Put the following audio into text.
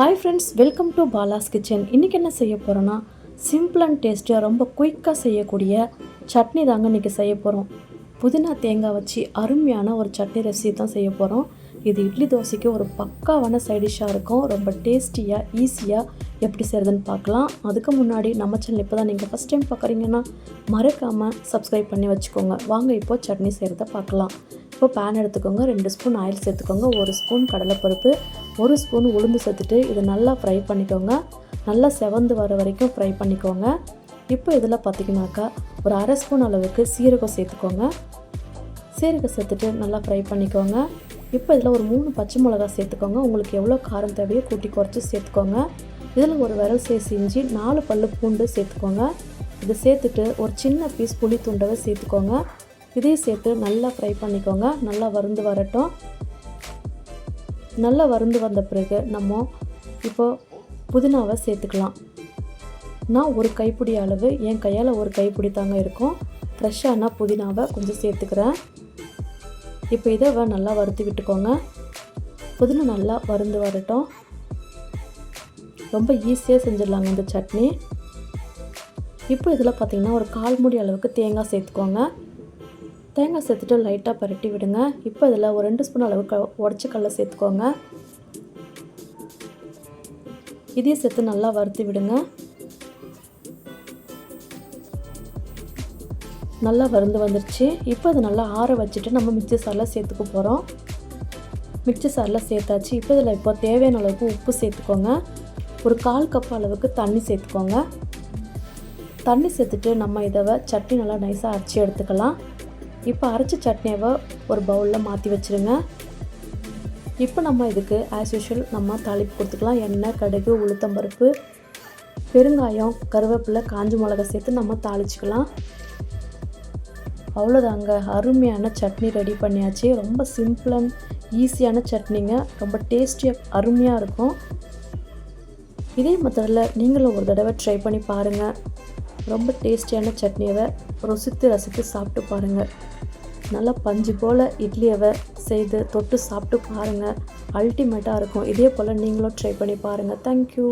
Hi friends welcome to Bala's kitchen இன்றைக்கி என்ன செய்ய போகிறோன்னா சிம்பிள் அண்ட் டேஸ்ட்டாக ரொம்ப குயிக்காக செய்யக்கூடிய சட்னி தாங்க இன்றைக்கி செய்ய போகிறோம் புதினா தேங்காய் வச்சு அருமையான ஒரு சட்னி ரெசிபி தான் செய்ய போகிறோம் இது இட்லி தோசைக்கு ஒரு பக்காவான சைடிஷ்ஷாக இருக்கும். ரொம்ப டேஸ்டியாக ஈஸியாக எப்படி செய்கிறதுன்னு பார்க்கலாம். அதுக்கு முன்னாடி நம்ம சேனல் இப்போ தான் நீங்கள் ஃபஸ்ட் டைம் பார்க்குறீங்கன்னா மறக்காமல் சப்ஸ்கிரைப் பண்ணி வச்சுக்கோங்க. வாங்க இப்போ சட்னி செய்கிறத பார்க்கலாம். இப்போ பேன் எடுத்துக்கோங்க. ரெண்டு ஸ்பூன் ஆயில் சேர்த்துக்கோங்க. ஒரு ஸ்பூன் கடலைப்பருப்பு ஒரு ஸ்பூன் உளுந்து சேர்த்துட்டு இதை நல்லா ஃப்ரை பண்ணிக்கோங்க. நல்லா செவந்து வர வரைக்கும் ஃப்ரை பண்ணிக்கோங்க. இப்போ இதில் பார்த்திங்கனாக்கா ஒரு அரை ஸ்பூன் அளவுக்கு சீரகம் சேர்த்துக்கோங்க. சீரகம் சேர்த்துட்டு நல்லா ஃப்ரை பண்ணிக்கோங்க. இப்போ இதில் ஒரு மூணு பச்சை மிளகா சேர்த்துக்கோங்க. உங்களுக்கு எவ்வளோ காரம் தேவையோ கூட்டி குறைச்சி சேர்த்துக்கோங்க. இதில் ஒரு விரல் சேசி இஞ்சி நாலு பல்லு பூண்டு சேர்த்துக்கோங்க. இதை சேர்த்துட்டு ஒரு சின்ன பீஸ் புளி துண்டவை சேர்த்துக்கோங்க. இதையும் சேர்த்து நல்லா ஃப்ரை பண்ணிக்கோங்க. நல்லா வருந்து வரட்டும். நல்லா வருந்து வந்த பிறகு நம்ம இப்போ புதினாவை சேர்த்துக்கலாம். நான் ஒரு கைப்பிடி அளவு என் கையால் ஒரு கைப்பிடி தாங்க இருக்கும். ஃப்ரெஷ்ஷான புதினாவை கொஞ்சம் சேர்த்துக்கிறேன். இப்போ இதை வ- நல்லா வறுத்து விட்டுக்கோங்க. புதினா நல்லா வறுந்து வரட்டும். ரொம்ப ஈஸியாக செஞ்சிடலாங்க இந்த சட்னி. இப்போ இதில் பார்த்தீங்கன்னா ஒரு கால் மூடி அளவுக்கு தேங்காய் சேர்த்துக்கோங்க. தேங்காய் சேர்த்துட்டு லைட்டாக பரட்டி விடுங்க. இப்போ இதில் ஒரு ரெண்டு ஸ்பூன் அளவுக்கு உடச்சி கடலை சேர்த்துக்கோங்க. இதையும் சேர்த்து நல்லா வறுத்து விடுங்க. நல்லா வறுந்து வந்துருச்சு. இப்போ அது நல்லா ஆற வச்சுட்டு நம்ம மிக்சி சாரில் சேர்த்துக்க போகிறோம் மிக்சி சாரில் சேர்த்தாச்சு. இப்போ இதில் இப்போ தேவையான அளவுக்கு உப்பு சேர்த்துக்கோங்க. ஒரு கால் கப் அளவுக்கு தண்ணி சேர்த்துக்கோங்க. தண்ணி சேர்த்துட்டு நம்ம இதை சட்னி நல்லா நைஸாக அரைச்சி எடுத்துக்கலாம். இப்போ அரைச்ச சட்னியை ஒரு பவுலில் மாற்றி வச்சுருங்க. இப்போ நம்ம இதுக்கு ஆஸ் யூஷுவல் நம்ம தாளிப்பு கொடுத்துக்கலாம். எண்ணெய் கடுகு உளுத்தம்பருப்பு பெருங்காயம் கருவேப்பிலை காஞ்ச மிளகா சேர்த்து நம்ம தாளிச்சுக்கலாம். அவ்வளோதாங்க. அருமையான சட்னி ரெடி பண்ணியாச்சு. ரொம்ப சிம்பிள் அண்ட் ஈஸியான சட்னிங்க. ரொம்ப டேஸ்டியாக அருமையாக இருக்கும். இதே மெத்தடில் நீங்களும் ஒரு தடவை ட்ரை பண்ணி பாருங்கள் ரொம்ப டேஸ்டியான சட்னியை ருசித்து ரசித்து சாப்பிட்டு பாருங்கள் நல்லா பஞ்சு போல் இட்லியவை செய்து தொட்டு சாப்பிட்டு பாருங்கள் அல்டிமேட்டாக இருக்கும். இதே போல் நீங்களும் ட்ரை பண்ணி பாருங்கள் தேங்க்யூ